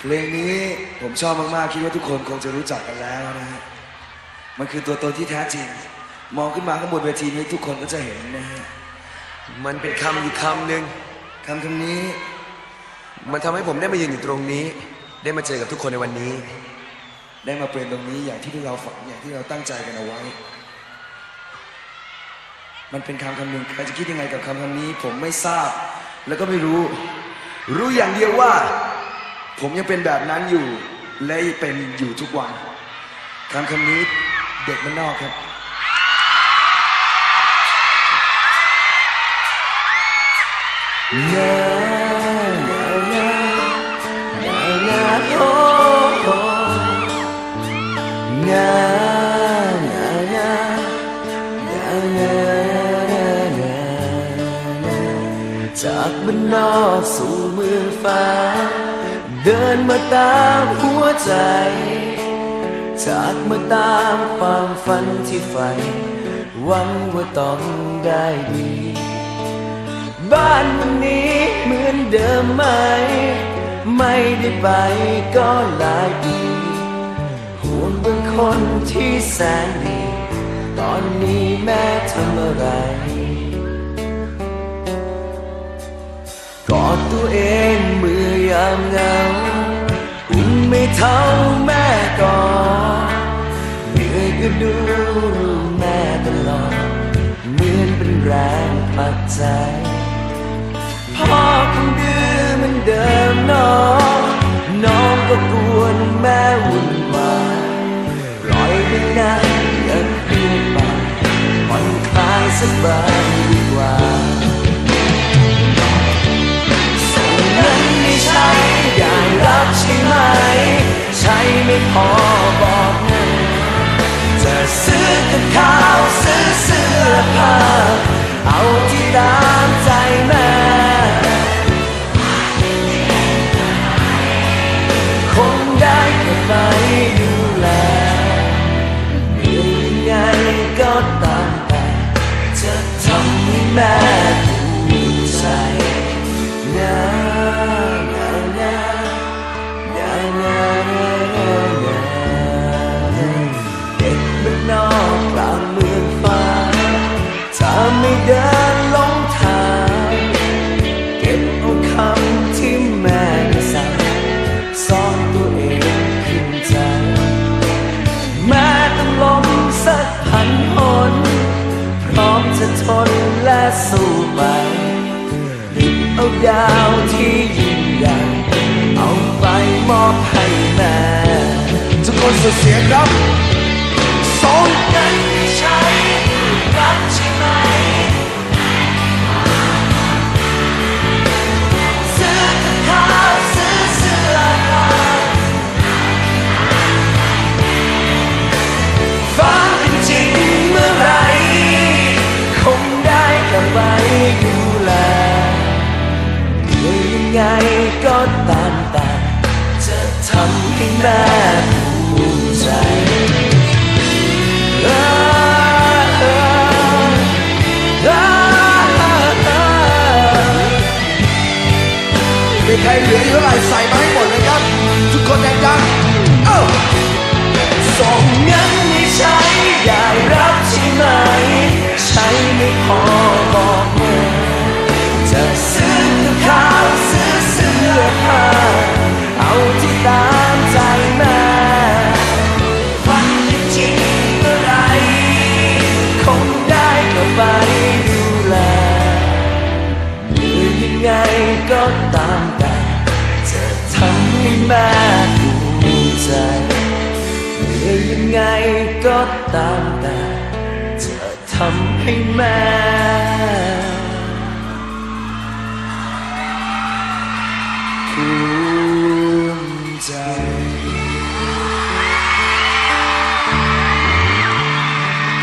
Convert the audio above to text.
เพลงนี้ผมชอบมากๆ คิดว่าทุกคนคงจะรู้จักกันแล้วนะฮะ มันคือตัวตนที่แท้จริง มองขึ้นมาข้างบนเวทีนี้ทุกคนก็จะเห็นนะฮะ มันเป็นคำอยู่คำหนึ่งคำคำนี้ มันทำให้ผมได้มายืนอยู่ตรงนี้ ได้มาเจอกับทุกคนในวันนี้ ได้มาเป็นตรงนี้อย่างที่พวกเราฝันอย่างที่เราตั้งใจกันเอาไว้ มันเป็นคำคำหนึ่งใครจะคิดยังไงกับคำคำนี้ ผมไม่ทราบ แล้วก็ไม่รู้ รู้อย่างเดียวว่า ผมยังเป็นแบบนั้นอยู่ และเป็นอยู่ทุกวันคำคำนี้เด็กมันนอกครับนานานานานาโอโอ้นานานานานานาจากบ้านนอกสู่เมืองฟ้า เดินมาตามหัวใจ จากมาตามความฝันที่ใฝ่หวังว่าต้องได้ดี บ้านวันนี้เหมือนเดิมไหม ไม่ได้ไปก็หลายปีห่วงบางคนที่แสนดี ตอนนี้แม่ทำอะไรกอดตัวเองามเงาอุ่นไม่เท่าแม่ก่อดเหนื่อยก็ดูแม่ตลอดเหมือนเป็นแรงผลักใจพ่อคงดื้อมือนเดิมน้อง น้องก็กวนแม่วุ่นวายปล่อยมันานกันเพียงไปผ่อนคลายสบาย ทนและสู้ไปหยิบเอาดาวที่ยิ่งใหญ่เอาไปมอบให้แม่ทุกคนสุดเสียงครับ ไงก็ตามแต่จะทำให้แม่ภูมิใจใครเหลืออยู่เท่าไหร่ใส่มาให้หมดเลยครับ ทุกคนดังๆเอ้าส่งเงินให้ใช้ได้รับใช่ไหม ใช้ไม่พอ ก็ตามแต่จะทำให้แม่ดูใจเหนื่อยยังไงก็ตามแต่จะทำให้แม่ภูมิ